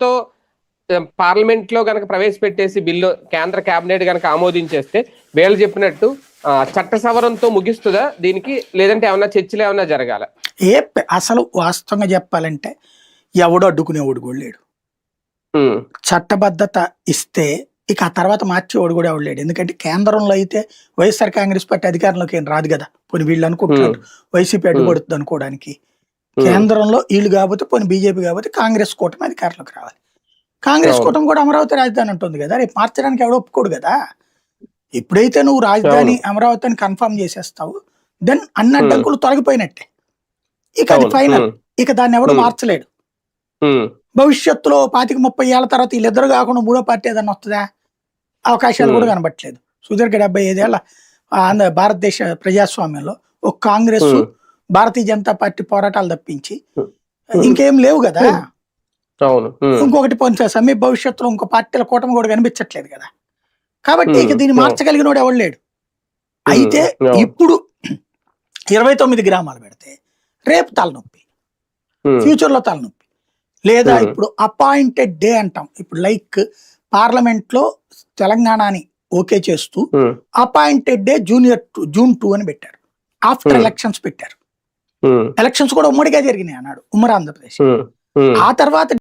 సవరణతో పార్లమెంట్లో గనక ప్రవేశపెట్టేసి బిల్లు కేంద్ర కేబినెట్ గనక ఆమోదించేస్తే వీళ్ళు చెప్పినట్టు చట్ట సవరణతో ముగిస్తుందా దీనికి? లేదంటే ఏమన్నా చర్చలు ఏమన్నా జరగాల? ఏ అసలు వాస్తవంగా చెప్పాలంటే ఎవడు అడ్డుకునేవాడు కూడా లేడు. చట్టబద్ధత ఇస్తే ఇక ఆ తర్వాత మార్చేవాడు కూడా ఎవడు లేడు. ఎందుకంటే కేంద్రంలో అయితే వైఎస్ఆర్ కాంగ్రెస్ పార్టీ అధికారంలోకి ఏం రాదు కదా. పోనీ వీళ్ళు అనుకుంటున్నారు. వైసీపీ అడ్డుపడుతుంది అనుకోవడానికి. కేంద్రంలో వీళ్ళు కాకపోతే పోనీ బీజేపీ కాకపోతే కాంగ్రెస్ కూటమి అధికారంలోకి రావాలి. కాంగ్రెస్. కూటమి కూడా అమరావతి రాజధాని ఉంటుంది కదా రేపు మార్చడానికి ఎవడో ఒప్పుకోడు కదా. ఎప్పుడైతే నువ్వు రాజధాని అమరావతి అని కన్ఫర్మ్ చేసేస్తావు దెన్ అన్ని. అడ్డంకులు తొలగిపోయినట్టే. ఇక అది ఫైనల్. ఇక దాన్ని ఎవడు. మార్చలేడు. భవిష్యత్తులో పాతిక ముప్పై ఏళ్ళ తర్వాత వీళ్ళిద్దరు కాకుండా మూడో పార్టీ ఏదన్నా వస్తుందా? అవకాశాలు కూడా. కనబట్టలేదు సుదీర్ఘ డెబ్బై ఐదేళ్ళ ఆంధ్ర భారతదేశ ప్రజాస్వామ్యంలో ఒక కాంగ్రెస్ భారతీయ జనతా పార్టీ పోరాటాలు తప్పించి. ఇంకేం లేవు కదా. అవును ఇంకొకటి పొంది సమీప భవిష్యత్తులో ఇంకో పార్టీల కూటమి కూడా కనిపించట్లేదు కదా కాబట్టి ఇక. దీన్ని. మార్చగలిగిన వాడు ఎవడు లేడు అయితే. ఇప్పుడు ఇరవై తొమ్మిది గ్రామాలు పెడితే రేపు తలనొప్పి ఉమ్, ఫ్యూచర్లో తలనొప్పి లేదా. ఇప్పుడు అపాయింటెడ్ డే అంటాం ఇప్పుడు లైక్ పార్లమెంట్లో తెలంగాణని ఓకే చేస్తూ appointed day junior two June two అని పెట్టారు ఆఫ్టర్. ఎలక్షన్స్ పెట్టారు ఎలక్షన్స్ కూడా ఉమ్మడిగా జరిగినాయి అన్నాడు. ఉమ్మడి ఆంధ్రప్రదేశ్. ఆ తర్వాత